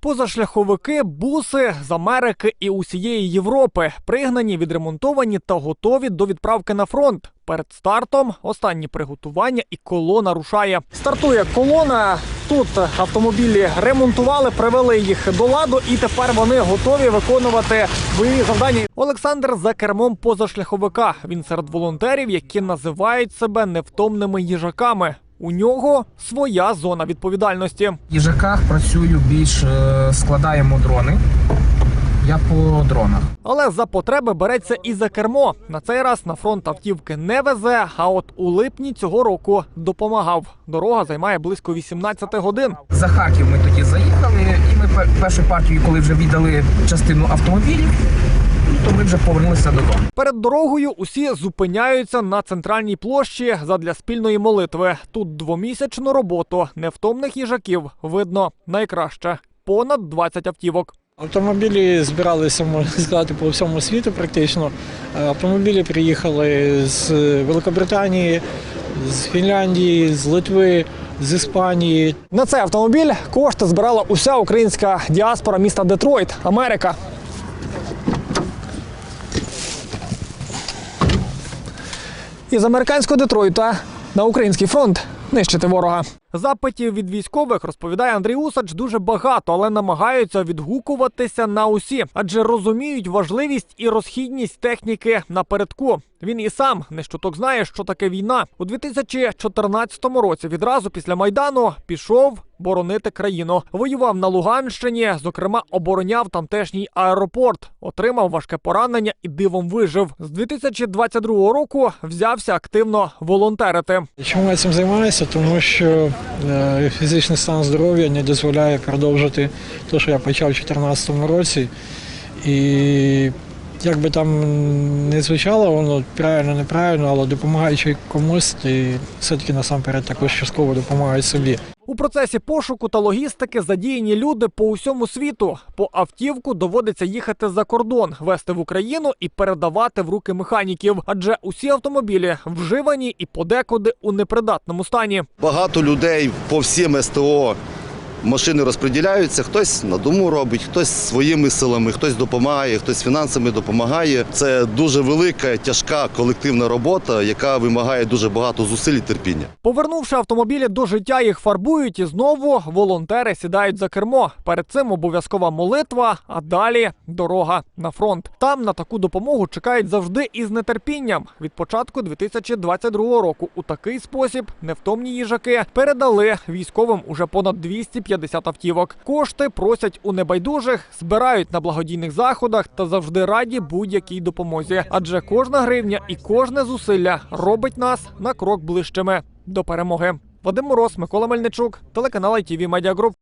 Позашляховики, буси з Америки і усієї Європи пригнані, відремонтовані та готові до відправки на фронт. Перед стартом останні приготування і колона рушає. Стартує колона. Тут автомобілі ремонтували, привели їх до ладу, і тепер вони готові виконувати бойові завдання. Олександр за кермом позашляховика. Він серед волонтерів, які називають себе невтомними їжаками. У нього своя зона відповідальності. В їжаках працюю більш е, складаємо дрони. Я по дронах. Але за потреби береться і за кермо. На цей раз на фронт автівки не везе. А от у липні цього року допомагав. Дорога займає близько 18 годин. За Харків ми тоді заїхали, і ми першу партію, коли вже віддали частину автомобілів, то ми вже повернулися додому. Перед дорогою усі зупиняються на центральній площі задля спільної молитви. Тут двомісячну роботу невтомних їжаків видно найкраще понад 20 автівок. Автомобілі збиралися, можна сказати, по всьому світу практично. Е, Автомобілі приїхали з Великобританії, з Фінляндії, з Литви, з Іспанії. На цей автомобіль кошти збирала уся українська діаспора міста Детройт, Америка. Із американського Детройта на український фронт нищити ворога. Запитів від військових розповідає Андрій Усач дуже багато, але намагаються відгукуватися на усі, адже розуміють важливість і розхідність техніки напередку. Він і сам не щоток знає, що таке війна. У 2014 році відразу після майдану пішов боронити країну. Воював на Луганщині, зокрема, обороняв тамтешній аеропорт, отримав важке поранення і дивом вижив. З 2022 року взявся активно волонтерити. Чому я цим займаюся? Тому що фізичний стан здоров'я не дозволяє продовжити те, що я почав у 2014 році. І як би там не звучало, воно правильно, неправильно, але допомагаючи комусь, ти все-таки насамперед також частково допомагаєш собі. У процесі пошуку та логістики задіяні люди по усьому світу. По автівку доводиться їхати за кордон, вести в Україну і передавати в руки механіків. Адже усі автомобілі вживані і подекуди у непридатному стані. Багато людей по всім СТО машини розподіляються. Хтось на дому робить, хтось своїми силами, хтось допомагає, хтось фінансами допомагає. Це дуже велика, тяжка колективна робота, яка вимагає дуже багато зусиль і терпіння. Повернувши автомобілі до життя, їх фарбують і знову волонтери сідають за кермо. Перед цим обов'язкова молитва, а далі дорога на фронт. Там на таку допомогу чекають завжди із нетерпінням. Від початку 2022 року у такий спосіб невтомні їжаки передали військовим уже понад 250 автівок. Кошти просять у небайдужих, збирають на благодійних заходах та завжди раді будь-якій допомозі. Адже кожна гривня і кожне зусилля робить нас на крок ближчими до перемоги. Вадим Мороз, Микола Мельничук, телеканал ITV Media Group.